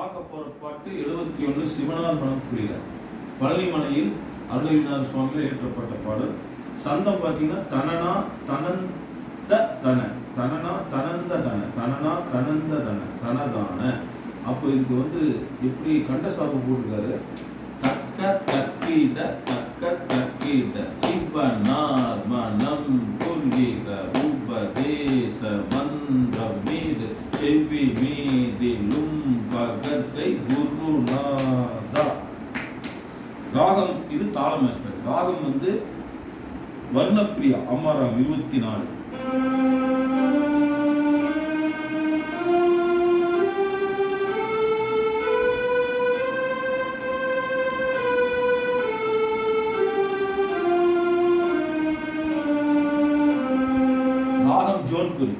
பார்க்க போகிற பாட்டு எழுபத்தி ஒன்று சிவனார் மனக்குடியில பழனிமலையில் அருணகிரிநாத சுவாமியில் ஏற்றப்பட்ட பாடல். சந்தம் பார்த்தீங்கன்னா தனனா தனந்த தன தனனா தனந்த தன தனனா தனந்த தன தனதான. அப்போ இதுக்கு வந்து எப்படி கண்ட சாப்பு போட்டிருக்காரு? தக்க தக்கிட தக்க தக்கிட சிவனார் மனம் புல்லிட உபதேச மன்றம் மீது செவ்வி ராகம் இது தாளம் ஆஸ்பெக்ட் ராகம் வந்து வர்ணப்பிரியா அம்மாராம் இருபத்தி நாலு ராகம் ஜோன்புரி.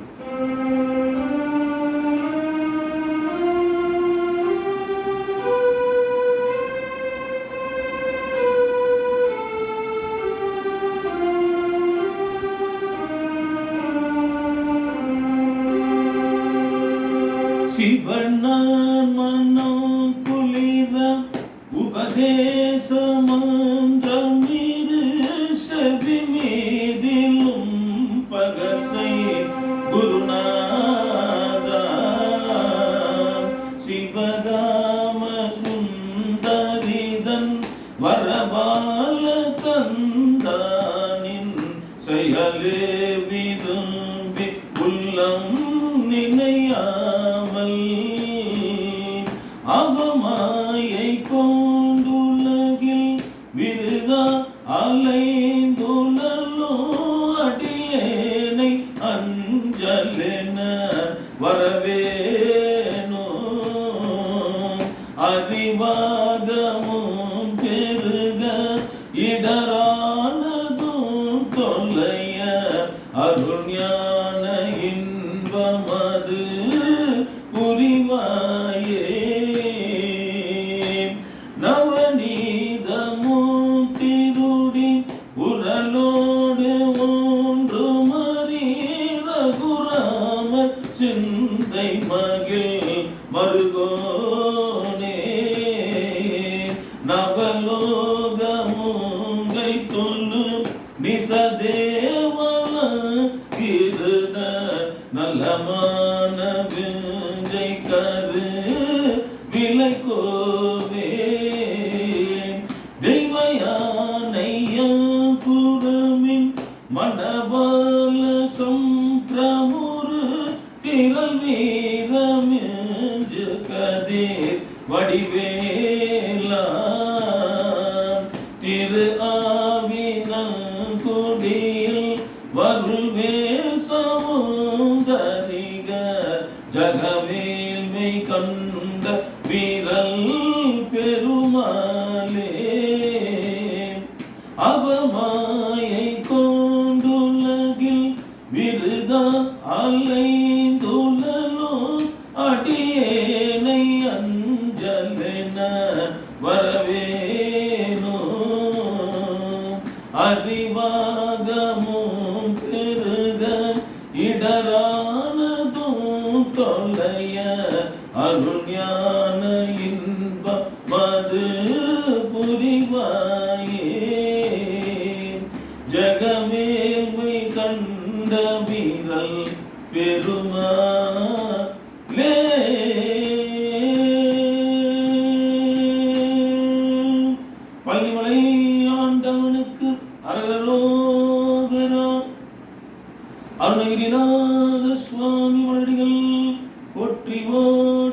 சிவனார் மனம் குளிர உபதேசமன்றம் இரு செவி மீதிலும் பகசை குருநாதா. சிவகாம சுந்தரிதன் வரபால தந்தானின் செயலே அவமாயை கொண்டுலகில் விருதா அலைந்துழலோ அடியேனை அஞ்சலென வரவேனோ? அறிவாகமும் பெருக இடரானதும் தொல்லைய அருஞான சிந்தை மகிழ் மருகோனே. நவலோகமுங்கை தொல்லு நிசதேவன கிருத நலமான திரள் வீரமிஞ்சு கதிர் வடிவேலா திரு ஆவினங்குடியில் வருவேல் சமுந்தரிக ஜகமேல்மை கண்ட வீரல் பெருமாளே அவமாயை கொண்டுலகில் விருதா அலை அடியேனை அஞ்சலென வரவேனோ? அறிவாகமும் பெருக இடரானதும் தொல்லைய அருஞான இன்ப மது புரிவாயே? ஜகமேல்மை கண்ட வீரல் பெருமாளே அருணகிரிநாத சுவாமி மலடிகள் போற்றிவோம்